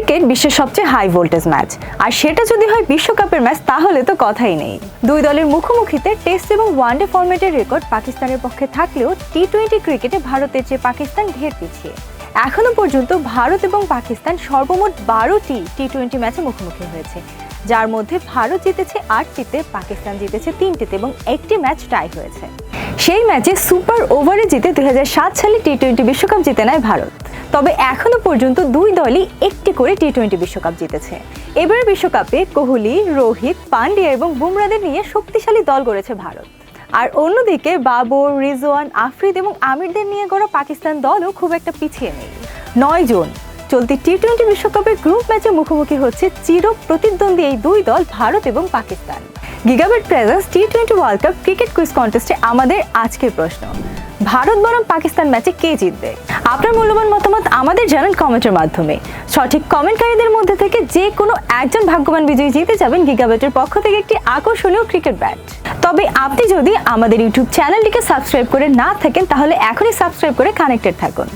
Cricket বিশ্বের সবচেয়ে high voltage match আর সেটা যদি হয় বিশ্বকাপের ম্যাচ তাহলে তো কথাই নেই। দুই দলের মুখোমুখিতে টেস্ট এবং ওয়ানডে ফরম্যাটের রেকর্ড পাকিস্তানের পক্ষে থাকলেও টি টোয়েন্টি ক্রিকেটে ভারতের চেয়ে পাকিস্তান ঢের পিছিয়ে। এখনও পর্যন্ত ভারত এবং পাকিস্তান সর্বমোট বারোটি টি টোয়েন্টি ম্যাচে মুখোমুখি হয়েছে। যার মধ্যে ভারত জিতেছে আটটিতে পাকিস্তান জিতেছে তিনটিতে এবং একটি ম্যাচ টাই হয়েছে। সেই ম্যাচে সুপার ওভারে জিতে দুই হাজার সাত সালে টি টোয়েন্টি বিশ্বকাপ জিতে নেয় ভারত। তবে এখনও পর্যন্ত দুই দলই একটি করে টি টোয়েন্টি বিশ্বকাপ জিতেছে। এবার বিশ্বকাপে কোহলি, রোহিত, পান্ডিয়া এবং বুমরাদের নিয়ে শক্তিশালী দল গড়েছে ভারত। আর অন্যদিকে বাবর, রিজওয়ান, আফ্রিদ এবং আমিরদের নিয়ে গড়া পাকিস্তান দলও খুব একটা পিছিয়ে নেই। নয় জুন, চলতি টি টোয়েন্টি বিশ্বকাপের গ্রুপ ম্যাচে মুখোমুখি হচ্ছে চির প্রতিদ্বন্দ্বী এই দুই দল, ভারত এবং Pakistan. গিগাবেট presents T twenty world cup cricket quiz কন্টেস্টে আমাদের আজকের প্রশ্ন। ভারত বরং পাকিস্তান ম্যাচে কে জিতবে? আপনার মূল্যবান মতামত আমাদের জানান কমেন্টের মাধ্যমে। সঠিক কমেন্টকারীদের মধ্যে থেকে যে কোনো একজন ভাগ্যবান বিজয়ী জিতে যাবেন গিগাবেটের পক্ষ থেকে একটি আকর্ষণীয় ক্রিকেট ব্যাট। তবে আপনি যদি আমাদের ইউটিউব চ্যানেলটিকে সাবস্ক্রাইব করে না থাকেন, তাহলে এখনই সাবস্ক্রাইব করে কানেক্টেড থাকুন।